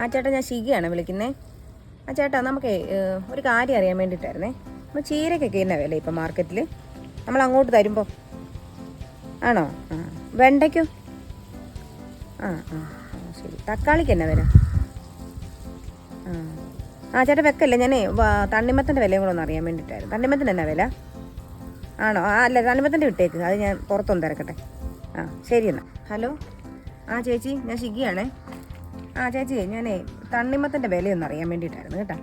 ആ ചേട്ടാ ഞാൻ ഷിഗിയാണ് വിളിക്കുന്നത് ആ ചേട്ടാ നമുക്ക് ഒരു കാര്യം അറിയാൻ വേണ്ടിയിട്ടായിരുന്നേ. നമ്മൾ ചീരക്കൊക്കെ എന്നാ വില ഇപ്പം മാർക്കറ്റിൽ നമ്മൾ അങ്ങോട്ട് തരുമ്പോൾ ആണോ? ആ വെണ്ടയ്ക്കോ? ആ ആ ശരി. തക്കാളിക്ക് എന്നാ വില? ആ ആ ചേട്ടാ വെക്കല്ലേ? ഞാനേ തണ്ണിമത്തന്റെ വിലയും കൂടെ ഒന്ന് അറിയാൻ വേണ്ടിയിട്ടായിരുന്നു. തണ്ണിമത്തൻ എന്നാ വില? ആണോ? ആ അല്ല തണ്ണിമത്തന്റെ വിട്ടേക്ക്. അത് ഞാൻ പുറത്തൊന്ന് തിരക്കട്ടെ. ആ ശരി എന്നാൽ ഹലോ? ആ ചേച്ചി ഞാൻ ശിഖിയാണേ. ആ ചേച്ചി ഞാനേ തണ്ണിമത്തന്റെ വിലയൊന്ന് അറിയാൻ വേണ്ടിയിട്ടായിരുന്നു കേട്ടോ.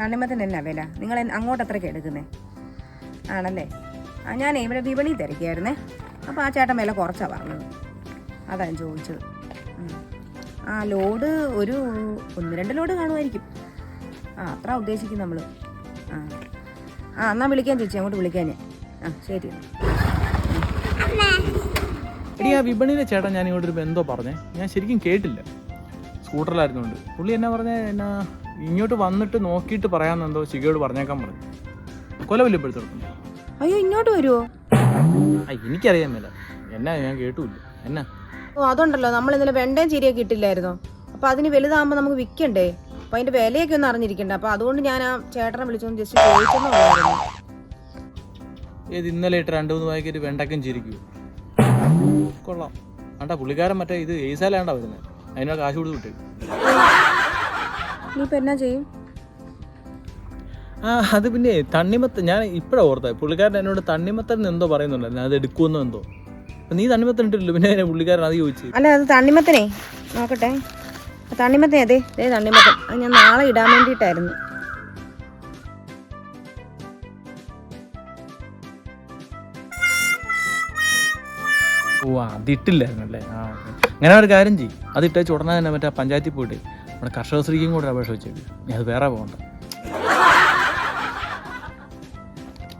തണ്ണിമത്തിന്റെ എന്നാ വില? നിങ്ങൾ അങ്ങോട്ട് അത്രയ്ക്ക് എടുക്കുന്നേ? ആണല്ലേ? ആ ഞാനേ ഇവിടെ വിപണി തിരക്കിയായിരുന്നേ. അപ്പോൾ ആ ചേട്ടൻ വില കുറച്ചാണ് പറഞ്ഞത്. അതാണ് ഞാൻ ചോദിച്ചത്. ആ ലോഡ് ഒരു ഒന്ന് രണ്ട് ലോഡ് കാണുമായിരിക്കും. ആ അത്ര ഉദ്ദേശിക്കും നമ്മൾ ആ. ആ എന്നാൽ വിളിക്കാൻ ചേച്ചി അങ്ങോട്ട് വിളിക്കാൻ ഞാൻ. ആ ശരി. എടി ആ വിപണിയിലെ ചേട്ടൻ ഞാൻ ഇങ്ങോട്ട് ഒരു ബന്ധോ പറഞ്ഞേ? ഞാൻ ശരിക്കും കേട്ടില്ല. സ്കൂട്ടറിലായിരുന്നുണ്ട് പുള്ളി എന്നാ പറഞ്ഞ എന്നാ ഇങ്ങോട്ട് വന്നിട്ട് നോക്കിയിട്ട് പറയാമെന്നെന്തോ ചികയോട് പറഞ്ഞേക്കാൻ പറഞ്ഞു. കൊല വല്ലപ്പോഴത്തേക്കും അയ്യോ ഇങ്ങോട്ട് വരുമോ എനിക്കറിയാൻ മേല. എന്നാ ഞാൻ കേട്ടൂല്ല. എന്നാ? ഓ അതുണ്ടല്ലോ. നമ്മൾ ഇന്നലെ വെണ്ടയും ചീരയൊക്കെ ഇട്ടില്ലായിരുന്നോ? അപ്പൊ അതിന് വലുതാകുമ്പോൾ നമുക്ക് വിൽക്കണ്ടേ? അപ്പൊ അതിന്റെ വിലയൊക്കെ ഒന്ന് അറിഞ്ഞിരിക്കണ്ടേ? അപ്പൊ അതുകൊണ്ട് ഞാൻ ആ ചേട്ടനെ വിളിച്ചൊന്ന് ജസ്റ്റ് ചോദിച്ചെന്നുള്ളായിരുന്നു ഏത് ഇന്നലെ ഇട്ട് രണ്ടു മൂന്ന് വായിക്കൊരു വെണ്ടക്കം ചിരിക്കൂ കൊള്ളാം. ആണ്ടാ പുള്ളിക്കാരൻ മറ്റേ ഇത് ഏസാലാണ്ടാ വരുന്നത് അതിനാ കാശ് കൊടുത്ത് വിട്ടു നീ എന്നാ ചെയ്യും? ആ അത് പിന്നെ തണ്ണിമത്ത ഞാൻ ഇപ്പോഴാണ് ഓർത്തത് പുള്ളിക്കാരൻ എന്നോട് തണ്ണിമത്തൻ എന്തോ പറയുന്നുണ്ടായിരുന്നു അത് എടുക്കുമെന്നോ എന്തോ. അപ്പം നീ തണ്ണിമത്തൻ ഇട്ടില്ലല്ലോ പിന്നെ എന്നെ പുള്ളിക്കാരൻ അത് ചോദിച്ചു. അല്ല അത് തണ്ണിമത്തനെ നോക്കട്ടെ. തണ്ണിമത്തൻ അതെ ദേ തണ്ണിമത്തൻ. അത് ഞാൻ നാളെ ഇടാൻ വേണ്ടിയിട്ടായിരുന്നു. ഓ അതിട്ടില്ലായിരുന്നല്ലേ ആ അങ്ങനെ ഒരു കാര്യം ചെയ്യും. അത് ഇട്ടേച്ച് ഉടനെ തന്നെ മറ്റേ പഞ്ചായത്തിൽ പോയിട്ട് നമ്മുടെ കർഷകശ്രീക്കും കൂടെ ഒരു അപേക്ഷ വെച്ചേക്കും. നീ അത് വേറെ പോകണ്ട.